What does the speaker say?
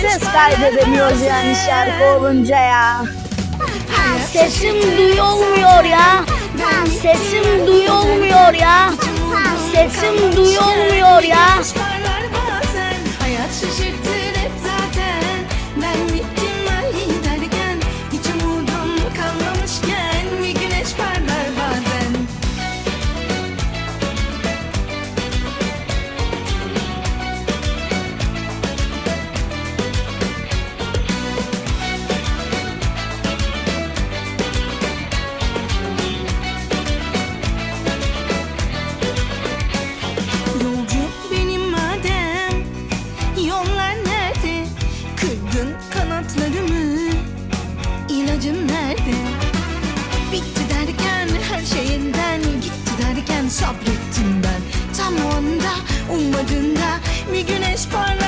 ses kaydedemiyoruz yani şarkı olunca ya. Sesim duyulmuyor ya. Sesim duyulmuyor ya. Sesim duyulmuyor ya. Hayat şaşırtır Kırdın kanatlarımı İlacın nerede? Bitti derken her şeyinden Gitti derken sabrettim ben. Tam o anda ummadığında Bir güneş parlar